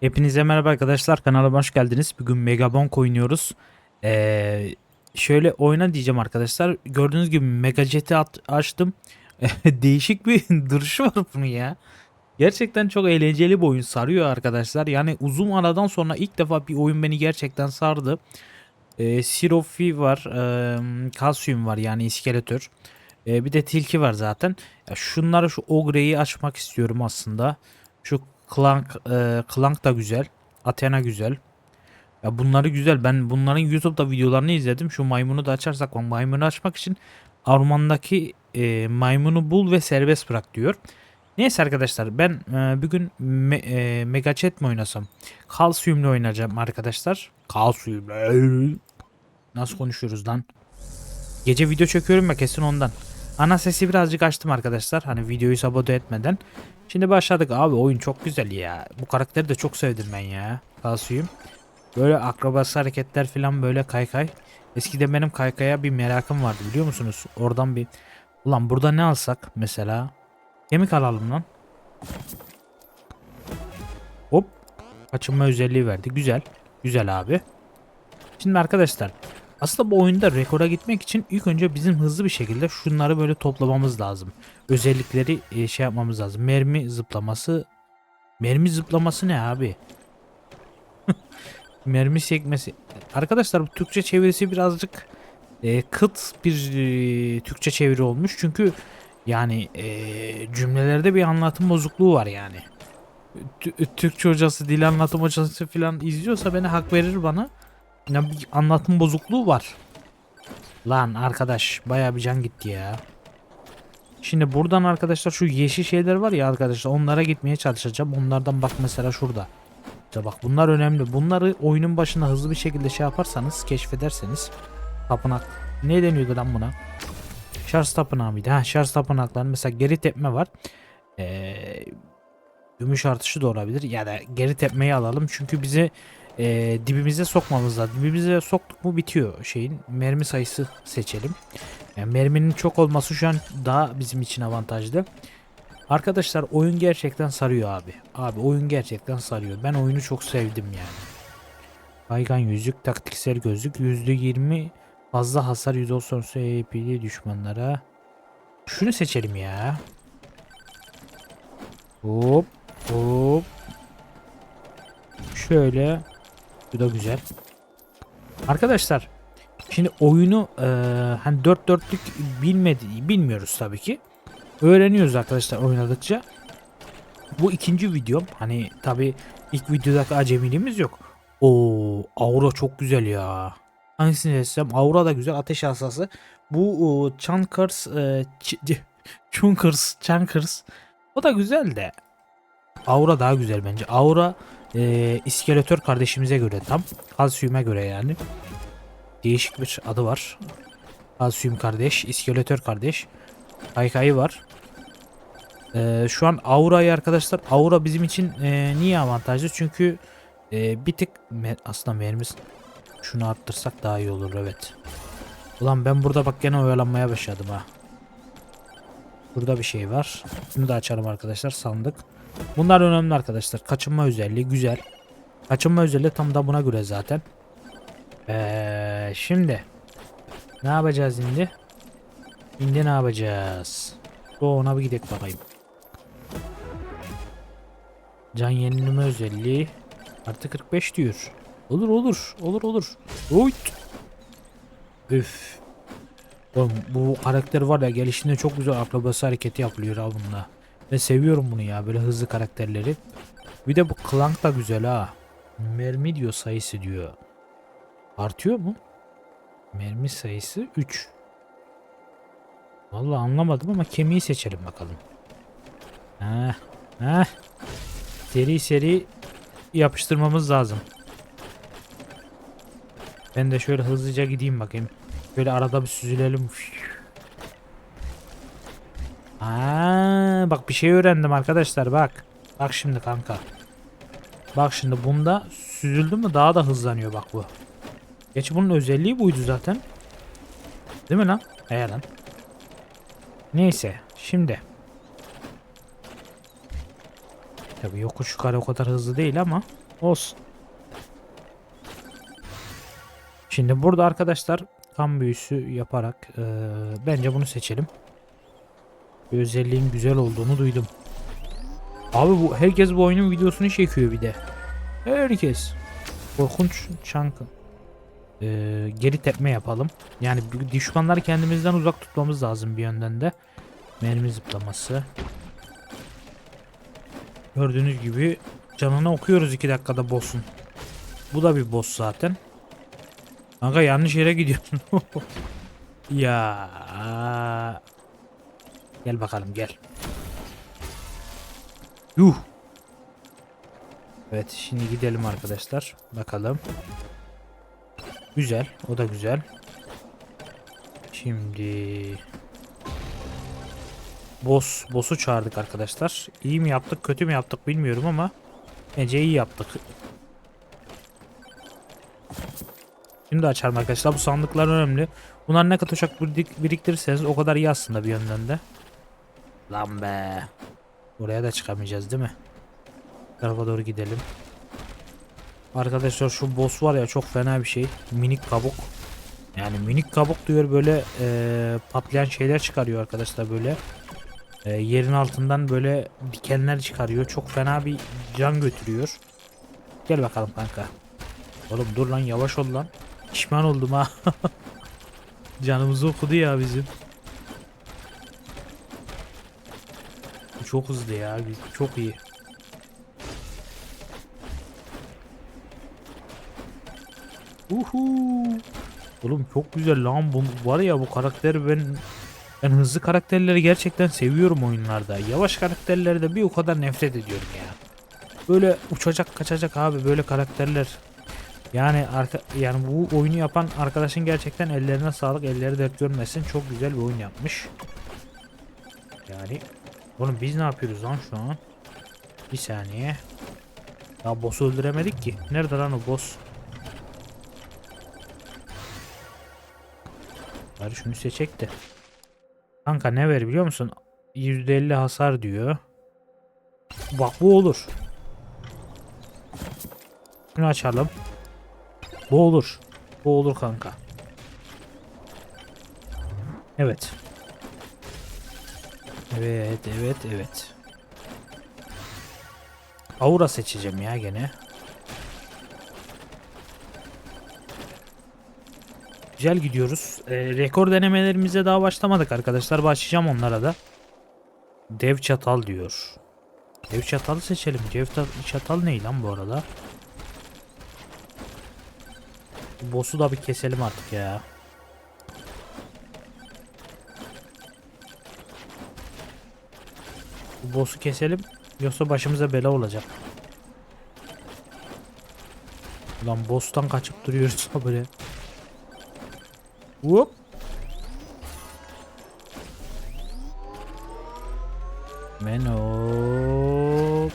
Hepinize merhaba arkadaşlar kanalıma hoş geldiniz. Bugün Megabonk oynuyoruz. Ee, şöyle oyna diyeceğim arkadaşlar. Gördüğünüz gibi Megajet'i at- açtım. Değişik bir duruşu var bunun ya. Gerçekten çok eğlenceli bir oyun sarıyor arkadaşlar. Yani uzun aradan sonra ilk defa bir oyun beni gerçekten sardı. Ee, Sirofi var, e, Kalsiyum var yani iskeletör. Ee, bir de tilki var zaten. Ya şunları şu Ogre'yi açmak istiyorum aslında. Şu Clank, e, Clank da güzel. Athena güzel. Ya bunları güzel. Ben bunların YouTube'da videolarını izledim. Şu maymunu da açarsak maymunu açmak için ormandaki e, maymunu bul ve serbest bırak diyor. Neyse arkadaşlar ben e, bugün me, e, Mega Chat mi oynasam? Kalsiyumla oynayacağım arkadaşlar. Kalsiyumla. Nasıl konuşuyoruz lan? Gece video çekiyorum ya kesin ondan. Ana sesi birazcık açtım arkadaşlar. Hani videoyu sabote etmeden. Şimdi başladık abi oyun çok güzel ya. Bu karakteri de çok sevdim ben ya. Kalsiyum. Böyle akrabası hareketler falan böyle kaykay. Eskiden benim kaykaya bir merakım vardı biliyor musunuz? Oradan bir Ulan burada ne alsak mesela? Kemik alalım lan. Hop. Kaçınma özelliği verdi. Güzel. Güzel abi. Şimdi arkadaşlar aslında bu oyunda rekora gitmek için ilk önce bizim hızlı bir şekilde şunları böyle toplamamız lazım. Özellikleri e, şey yapmamız lazım. Mermi zıplaması. Mermi zıplaması ne abi? Mermi sekmesi. Arkadaşlar bu Türkçe çevirisi birazcık e, kıt bir e, Türkçe çeviri olmuş. Çünkü yani e, cümlelerde bir anlatım bozukluğu var yani. Tü- Türkçe hocası, dil anlatım hocası falan izliyorsa beni hak verir bana. Ya bir anlatım bozukluğu var. Lan arkadaş baya bir can gitti ya. Şimdi buradan arkadaşlar şu yeşil şeyler var ya arkadaşlar onlara gitmeye çalışacağım. Onlardan bak mesela şurada. İşte bak bunlar önemli. Bunları oyunun başında hızlı bir şekilde şey yaparsanız keşfederseniz tapınak ne deniyordu lan buna? Şarj tapınağı mıydı? Ha şarj tapınakları mesela geri tepme var. Ee, gümüş artışı da olabilir. Ya da geri tepmeyi alalım çünkü bizi e, dibimize sokmamız lazım. Dibimize soktuk mu bitiyor şeyin. Mermi sayısı seçelim. Yani merminin çok olması şu an daha bizim için avantajlı. Arkadaşlar oyun gerçekten sarıyor abi. Abi oyun gerçekten sarıyor. Ben oyunu çok sevdim yani. Kaygan yüzük, taktiksel gözlük, %20 fazla hasar %10 sonrası AP'li düşmanlara. Şunu seçelim ya. Hop hop. Şöyle. Bu da güzel. Arkadaşlar şimdi oyunu eee hani dört dörtlük bilmedi bilmiyoruz tabii ki. Öğreniyoruz arkadaşlar oynadıkça. Bu ikinci videom. Hani tabii ilk videodaki acemiliğimiz yok. O aura çok güzel ya. Hangisini seçsem? Aura da güzel. Ateş asası. Bu o, Chunkers e, Chunkers Chunkers o da güzel de. Aura daha güzel bence. Aura e, iskeletör kardeşimize göre tam. Kalsiyume göre yani. Değişik bir adı var. Kalsiyum kardeş, iskeletör kardeş. Kaykayı var. Ee, şu an Aura'yı arkadaşlar Aura bizim için e, niye avantajlı? Çünkü e, bir tık aslında mermimiz şunu arttırsak daha iyi olur evet. Ulan ben burada bak gene oyalanmaya başladım ha. Burada bir şey var. Bunu da açalım arkadaşlar sandık. Bunlar önemli arkadaşlar. Kaçınma özelliği güzel. Kaçınma özelliği tam da buna göre zaten. Ee, şimdi ne yapacağız şimdi? Şimdi ne yapacağız? O ona bir gidelim bakayım. Can yenileme özelliği artı 45 diyor. Olur olur. Olur olur. Uyt. Üf. Oğlum bu karakter var ya gelişinde çok güzel akrabası hareketi yapılıyor ha bununla. Ben seviyorum bunu ya böyle hızlı karakterleri. Bir de bu Clank da güzel ha. Mermi diyor sayısı diyor. Artıyor mu? Mermi sayısı 3. Vallahi anlamadım ama kemiği seçelim bakalım. Heh, heh. Seri seri yapıştırmamız lazım. Ben de şöyle hızlıca gideyim bakayım. Böyle arada bir süzülelim. Aa, bak bir şey öğrendim arkadaşlar bak. Bak şimdi kanka. Bak şimdi bunda süzüldü mü daha da hızlanıyor bak bu. Gerçi bunun özelliği buydu zaten. Değil mi lan? He lan. Neyse şimdi. Tabii yokuş yukarı o kadar hızlı değil ama olsun. Şimdi burada arkadaşlar kan büyüsü yaparak eee, bence bunu seçelim. Bir özelliğin güzel olduğunu duydum. Abi bu herkes bu oyunun videosunu çekiyor bir de. Herkes. Korkunç çankı. Eee, geri tepme yapalım. Yani düşmanları kendimizden uzak tutmamız lazım bir yönden de. Mermi zıplaması. Gördüğünüz gibi canını okuyoruz 2 dakikada boss'un. Bu da bir boss zaten. Kanka yanlış yere gidiyorsun. ya. Gel bakalım gel. Yuh. Evet şimdi gidelim arkadaşlar. Bakalım. Güzel. O da güzel. Şimdi Boss, boss'u çağırdık arkadaşlar. İyi mi yaptık, kötü mü yaptık bilmiyorum ama bence iyi yaptık. Şimdi açalım arkadaşlar. Bu sandıklar önemli. Bunlar ne kadar uçak birik- biriktirirseniz o kadar iyi aslında bir yönden de. Lan be. Oraya da çıkamayacağız değil mi? Tarafa doğru gidelim. Arkadaşlar şu boss var ya çok fena bir şey. Minik kabuk. Yani minik kabuk diyor böyle eee, patlayan şeyler çıkarıyor arkadaşlar böyle. Eee, yerin altından böyle dikenler çıkarıyor. Çok fena bir can götürüyor. Gel bakalım kanka. Oğlum dur lan yavaş ol lan. Pişman oldum ha. Canımızı okudu ya bizim. Çok hızlı ya. Çok iyi. Uhu. Oğlum çok güzel lan bu var ya bu karakter ben ben hızlı karakterleri gerçekten seviyorum oyunlarda. Yavaş karakterlerde bir o kadar nefret ediyorum ya. Böyle uçacak kaçacak abi böyle karakterler. Yani arka, yani bu oyunu yapan arkadaşın gerçekten ellerine sağlık, elleri dert görmesin. Çok güzel bir oyun yapmış. Yani oğlum biz ne yapıyoruz lan şu an? Bir saniye. Daha boss'u öldüremedik ki. Nerede lan o boss? Bari şunu seçecek de. Kanka ne ver biliyor musun? %50 hasar diyor. Bak bu olur. Şunu açalım. Bu olur. Bu olur kanka. Evet. Evet, evet, evet. Aura seçeceğim ya gene. Güzel gidiyoruz. Ee, rekor denemelerimize daha başlamadık arkadaşlar. Başlayacağım onlara da. Dev çatal diyor. Dev çatalı seçelim. Dev ta- çatal ne lan bu arada? Boss'u da bir keselim artık ya. Bu boss'u keselim. Yoksa başımıza bela olacak. Lan boss'tan kaçıp duruyoruz böyle. Hop. Meno.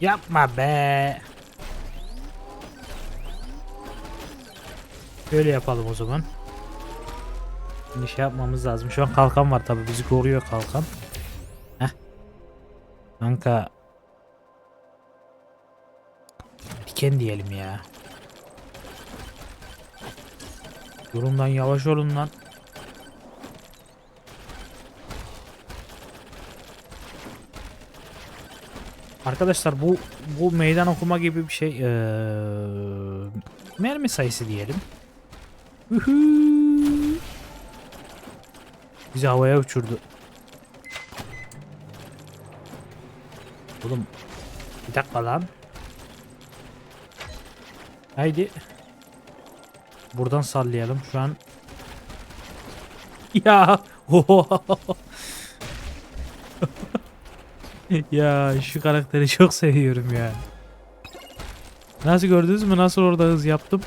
Yapma be. Böyle yapalım o zaman. Şimdi şey yapmamız lazım. Şu an kalkan var tabi bizi koruyor kalkan. Kanka. Diken diyelim ya. Durumdan yavaş olun lan. Arkadaşlar bu bu meydan okuma gibi bir şey. Ee, mermi sayısı diyelim. Ühü. Bizi havaya uçurdu. Oğlum bir dakika lan. Haydi. Buradan sallayalım şu an. Ya. ya şu karakteri çok seviyorum ya. Nasıl gördünüz mü? Nasıl orada hız yaptım?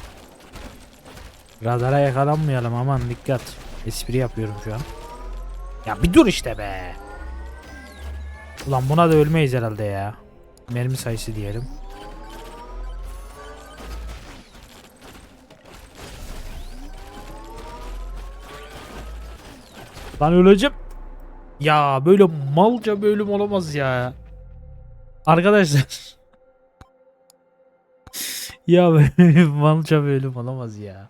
Radara yakalanmayalım aman dikkat. Espri yapıyorum şu an. Ya bir dur işte be. Ulan buna da ölmeyiz herhalde ya. Mermi sayısı diyelim. Lan öleceğim. Ya böyle malca bölüm olamaz ya. Arkadaşlar ya malca bölüm olamaz ya.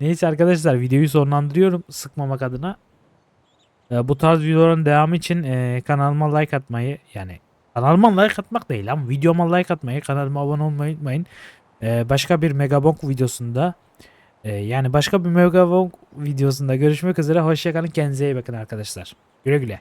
Neyse arkadaşlar videoyu sonlandırıyorum sıkmamak adına. Ee, bu tarz videoların devamı için e, kanalıma like atmayı yani kanalıma like atmak değil ama videoma like atmayı kanalıma abone olmayı unutmayın. Ee, başka bir Megabonk videosunda e, yani başka bir Megabonk videosunda görüşmek üzere. Hoşçakalın kendinize iyi bakın arkadaşlar. Güle güle.